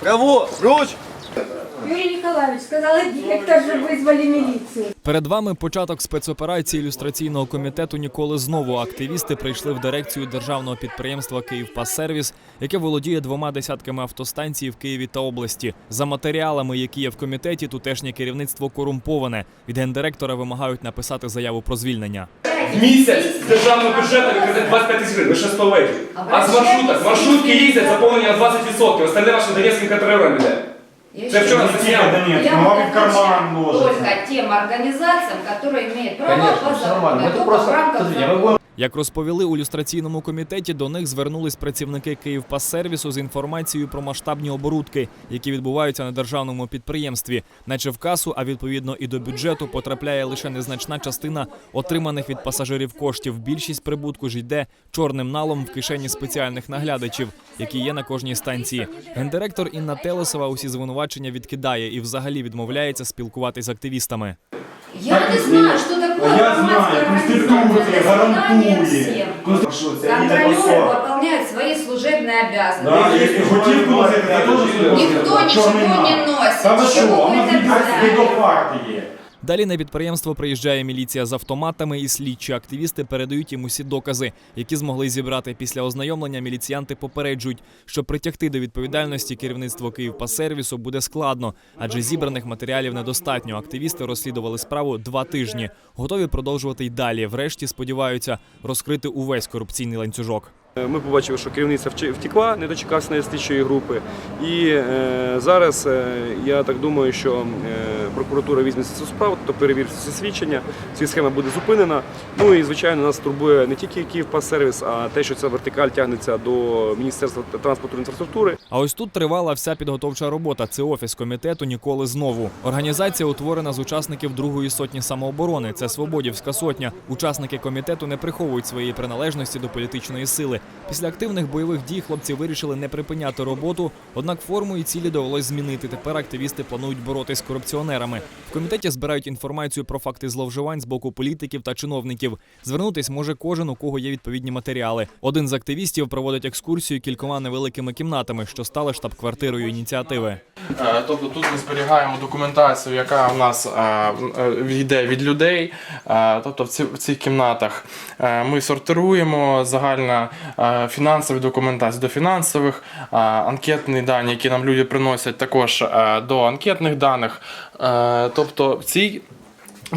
Праворуч! Юрий Николаевич, сказала директор, же вызвали милицию. Перед вами початок спецоперації ілюстраційного комітету. Ніколи знову активісти прийшли в дирекцію державного підприємства «Київпассервіс», яке володіє двома десятками автостанцій в Києві та області. За матеріалами, які є в комітеті, тутешнє керівництво корумповане. Від гендиректора вимагають написати заяву про звільнення В місяць з державного бюджету викрадуть 25 тисяч гривень, ви ще 100 летів. А з маршруток, маршрутки їздять, заповнені на 20%, остальне ваше донецьким контролерам іде. Я Це еще вчора раз- засняли. Донецк, Я ну, а буду в карман отвечать ложится. только тем организациям, которые имеют право Конечно, по все нормально. закону, Это только просто, в рамках смотрите, мы закона. будем Як розповіли у люстраційному комітеті, до них звернулись працівники Київпассервісу з інформацією про масштабні оборудки, які відбуваються на державному підприємстві. Наче в касу, а відповідно і до бюджету потрапляє лише незначна частина отриманих від пасажирів коштів. Більшість прибутку ж йде чорним налом в кишені спеціальних наглядачів, які є на кожній станції. Гендиректор Інна Телесова усі звинувачення відкидає і взагалі відмовляється спілкуватись з активістами. Я не знаю, что такое А я громадская знаю, организация. Конституция До свидания гарантує. всем. Конституція їде Контролеры посол. выполняют свои служебные обязанности. Да, якщо готівку носити, це теж Никто ничего не носит. Та ви що, Чего вы воно это від до знаете? Далі на підприємство приїжджає міліція з автоматами і слідчі активісти передають їм усі докази, які змогли зібрати після ознайомлення. Міліціянти попереджують, що притягти до відповідальності керівництво Київпасервісу буде складно, адже зібраних матеріалів недостатньо. Активісти розслідували справу два тижні, готові продовжувати й далі. Врешті сподіваються розкрити увесь корупційний ланцюжок. Ми побачили, що керівниця втекла, не дочекався на слідчої групи. І е, зараз е, я так думаю, що е, прокуратура візьме цю справу, тобто перевірить всі свідчення. Ця схема буде зупинена. Ну і звичайно, нас турбує не тільки Київпассервіс, а те, що ця вертикаль тягнеться до Міністерства транспорту і інфраструктури. А ось тут тривала вся підготовча робота. Це офіс комітету ніколи знову. Організація утворена з учасників другої сотні самооборони. Це Свободівська сотня. Учасники комітету не приховують своєї приналежності до політичної сили. Після активних бойових дій хлопці вирішили не припиняти роботу. Однак форму і цілі довелось змінити. Тепер активісти планують боротись з корупціонерами. Комітеті збирають інформацію про факти зловживань з боку політиків та чиновників. Звернутись може кожен, у кого є відповідні матеріали. Один з активістів проводить екскурсію кількома невеликими кімнатами, що стали штаб-квартирою ініціативи. Е, Тобто тут ми зберігаємо документацію, яка в нас е, е, йде від людей. Тобто в цих кімнатах ми сортируємо загальна фінансові документації до фінансових, анкетні дані, які нам люди приносять, також до анкетних даних. Тобто в цій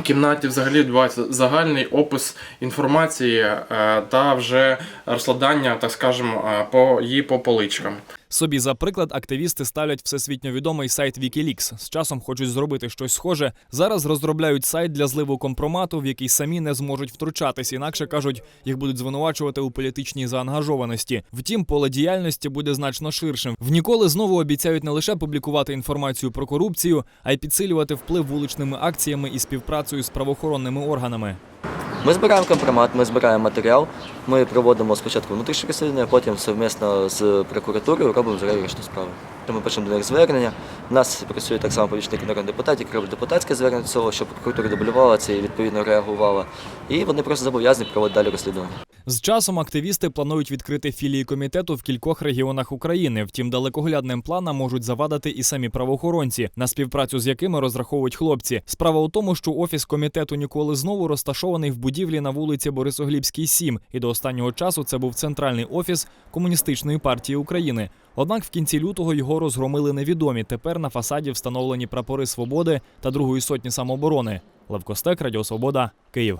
кімнаті взагалі відбувається загальний опис інформації е, та вже розкладання, так скажемо, е, по її по поличкам. Собі за приклад активісти ставлять всесвітньо відомий сайт Wikileaks. З часом хочуть зробити щось схоже. Зараз розробляють сайт для зливу компромату, в який самі не зможуть втручатись. Інакше кажуть, їх будуть звинувачувати у політичній заангажованості. Втім, поле діяльності буде значно ширшим. В ніколи знову обіцяють не лише публікувати інформацію про корупцію, а й підсилювати вплив вуличними акціями і співпрацею з правоохоронними органами. Ми збираємо компромат, ми збираємо матеріал. Ми проводимо спочатку внутрішнє розслідування, потім совмісно з прокуратурою робимо вже юридичну справу. Ми пишемо до них звернення. У нас працює так само помічник народних депутатів, які роблять депутатське звернення до цього, щоб прокуратура дублювала це і відповідно реагувала. І вони просто зобов'язані проводити далі розслідування. З часом активісти планують відкрити філії комітету в кількох регіонах України. Втім, далекоглядним планам можуть завадити і самі правоохоронці, на співпрацю з якими розраховують хлопці. Справа у тому, що офіс комітету ніколи знову розташований в будівлі на вулиці Борисоглібській, 7, і до останнього часу це був центральний офіс комуністичної партії України. Однак в кінці лютого його розгромили невідомі. Тепер на фасаді встановлені прапори свободи та другої сотні самооборони. Левкостек Радіо Свобода, Київ.